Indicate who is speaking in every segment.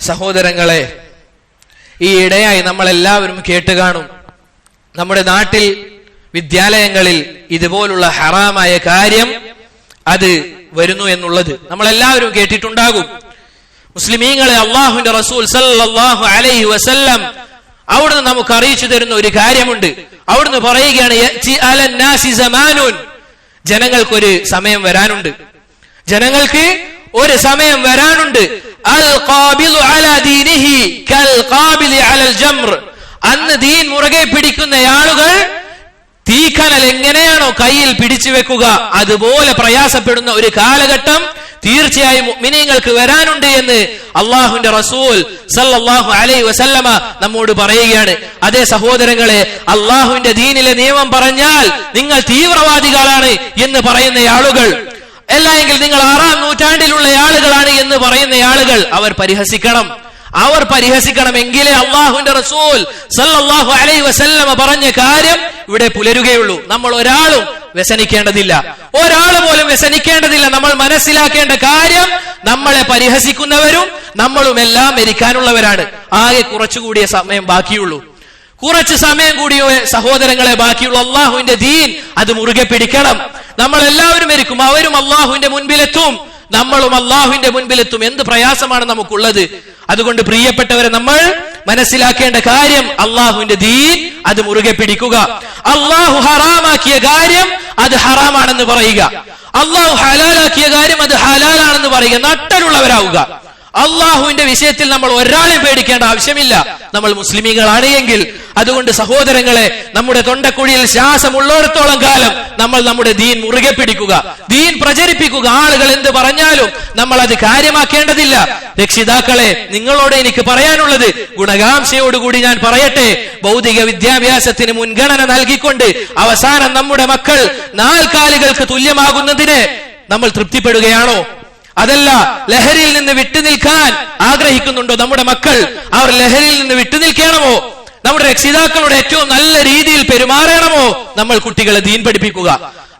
Speaker 1: സഹോദരങ്ങളെ ഈ ഇടയായി നമ്മളെല്ലാവരും കേട്ട് കാണും. നമ്മുടെ നാട്ടിൽ വിദ്യാലയങ്ങളിൽ ഇതുപോലുള്ള ഹറാമായ കാര്യം അത് വരുന്നു എന്നുള്ളത് നമ്മളെല്ലാവരും കേട്ടിട്ടുണ്ടാകും. മുസ്ലിമീങ്ങളെ അള്ളാഹുന്റെ റസൂൽ സല്ലല്ലാഹു അലൈഹി വസല്ലം അവിടുന്ന് നമുക്ക് അറിയിച്ചു തരുന്ന ഒരു കാര്യമുണ്ട്. അവിടുന്ന് പറയുകയാണ് ജനങ്ങൾക്കൊരു സമയം വരാനുണ്ട്. ജനങ്ങൾക്ക് ഒരു സമയം വരാനുണ്ട്. അന്ന് ദീൻ മുറുകെ പിടിക്കുന്ന ആളുകൾ തീക്കനൽ എങ്ങനെയാണോ കയ്യിൽ പിടിച്ചു വെക്കുക അതുപോലെ പ്രയാസപ്പെടുന്ന ഒരു കാലഘട്ടം തീർച്ചയായും മിനിങ്ങൾക്ക് വരാനുണ്ട് എന്ന് അള്ളാഹുന്റെ റസൂൽ സല്ലാഹു അലൈ വസല്ലമ നമ്മോട് പറയുകയാണ്. അതേ സഹോദരങ്ങളെ അള്ളാഹുവിന്റെ ദീനിലെ നിയമം പറഞ്ഞാൽ നിങ്ങൾ തീവ്രവാദികളാണ് എന്ന് പറയുന്ന ആളുകൾ അല്ല എങ്കിൽ നിങ്ങൾ ആറാം നൂറ്റാണ്ടിലുള്ള ആളുകളാണ് എന്ന് പറയുന്ന ആളുകൾ അവർ പരിഹസിക്കണം. അവർ പരിഹസിക്കണം എങ്കിലേ അള്ളാഹുവിന്റെ റസൂൽ സല്ലാഹു അലൈ വസല്ലമ പറഞ്ഞ കാര്യം ഇവിടെ പുലരുകയുള്ളൂ. നമ്മൾ ഒരാളും വ്യസനിക്കേണ്ടതില്ല. ഒരാൾ പോലും വ്യസനിക്കേണ്ടതില്ല. നമ്മൾ മനസ്സിലാക്കേണ്ട കാര്യം നമ്മളെ പരിഹസിക്കുന്നവരും നമ്മളും എല്ലാം മരിക്കാനുള്ളവരാണ്. ആകെ കുറച്ചുകൂടിയ സമയം ബാക്കിയുള്ളൂ. കുറച്ച് സമയം കൂടിയോ സഹോദരങ്ങളെ ബാക്കിയുള്ള അള്ളാഹുവിന്റെ ദീൻ അത് മുറുകെ പിടിക്കണം. നമ്മൾ എല്ലാവരും മരിക്കും അവരും അള്ളാഹുവിന്റെ മുൻപിലെത്തും. നമ്മളും അള്ളാഹുവിന്റെ മുൻപിലെത്തും. എന്ത് പ്രയാസമാണ് നമുക്കുള്ളത്? അതുകൊണ്ട് പ്രിയപ്പെട്ടവരെ നമ്മൾ മനസ്സിലാക്കേണ്ട കാര്യം അള്ളാഹുവിന്റെ ദീൻ അത് മുറുകെ പിടിക്കുക. അള്ളാഹു ഹറാമാക്കിയ കാര്യം അത് ഹറാമാണെന്ന് പറയുക. അള്ളാഹു ഹലാലാക്കിയ കാര്യം അത് ഹലാലാണെന്ന് പറയുക. നട്ടലുള്ളവരാവുക. അള്ളാഹുവിന്റെ വിഷയത്തിൽ നമ്മൾ ഒരാളെയും പേടിക്കേണ്ട ആവശ്യമില്ല. നമ്മൾ മുസ്ലിമീങ്ങളാണ് എങ്കിൽ അതുകൊണ്ട് സഹോദരങ്ങളെ നമ്മുടെ തൊണ്ടക്കുഴിയിൽ ശ്വാസമുള്ളിടത്തോളം കാലം നമ്മൾ നമ്മുടെ ദീൻ മുറുകെ പിടിക്കുക. ദീൻ പ്രചരിപ്പിക്കുക. ആളുകൾ എന്ത് പറഞ്ഞാലും നമ്മൾ അത് കാര്യമാക്കേണ്ടതില്ല. രക്ഷിതാക്കളെ നിങ്ങളോട് എനിക്ക് പറയാനുള്ളത് ഗുണകാംക്ഷയോടുകൂടി ഞാൻ പറയട്ടെ. ഭൗതിക വിദ്യാഭ്യാസത്തിന് മുൻഗണന നൽകിക്കൊണ്ട് അവസാനം നമ്മുടെ മക്കൾ നാൽക്കാലികൾക്ക് തുല്യമാകുന്നതിന് നമ്മൾ തൃപ്തിപ്പെടുകയാണോ? അതല്ല ലഹരിയിൽ നിന്ന് വിട്ടുനിൽക്കാൻ ആഗ്രഹിക്കുന്നുണ്ടോ നമ്മുടെ മക്കൾ? അവർ ലഹരിയിൽ നിന്ന് വിട്ടുനിൽക്കണമോ? നമ്മുടെ രക്ഷിതാക്കളുടെ ഏറ്റവും നല്ല രീതിയിൽ പെരുമാറണമോ? നമ്മൾ കുട്ടികളെ ദീൻ പഠിപ്പിക്കുക.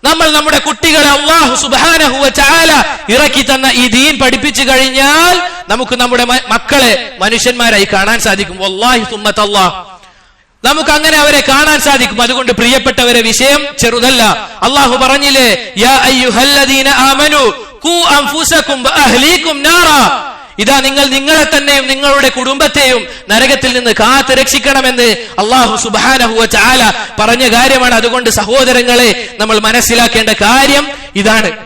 Speaker 1: നമ്മൾ നമ്മുടെ കുട്ടികളെ അള്ളാഹു സുബാനഹുവ ചാല ഇറക്കി തന്ന ഈ ദീൻ പഠിപ്പിച്ചു കഴിഞ്ഞാൽ നമുക്ക് നമ്മുടെ മക്കളെ മനുഷ്യന്മാരായി കാണാൻ സാധിക്കും. വല്ലാഹി സുമ്മത്ത് അള്ളാഹ് നമുക്ക് അങ്ങനെ അവരെ കാണാൻ സാധിക്കും. അതുകൊണ്ട് പ്രിയപ്പെട്ടവരെ വിഷയം ചെറുതല്ല. അള്ളാഹു പറഞ്ഞില്ലേ യാ അയ്യുഹല്ലദീന അൻഫുസകും ഇതാ നിങ്ങൾ നിങ്ങളെ തന്നെയും നിങ്ങളുടെ കുടുംബത്തെയും നരകത്തിൽ നിന്ന് കാത്തു രക്ഷിക്കണമെന്ന് അള്ളാഹു സുബാനഹുവ ചാല പറഞ്ഞ കാര്യമാണ്. അതുകൊണ്ട് സഹോദരങ്ങളെ നമ്മൾ മനസ്സിലാക്കേണ്ട കാര്യം ഇതാണ്.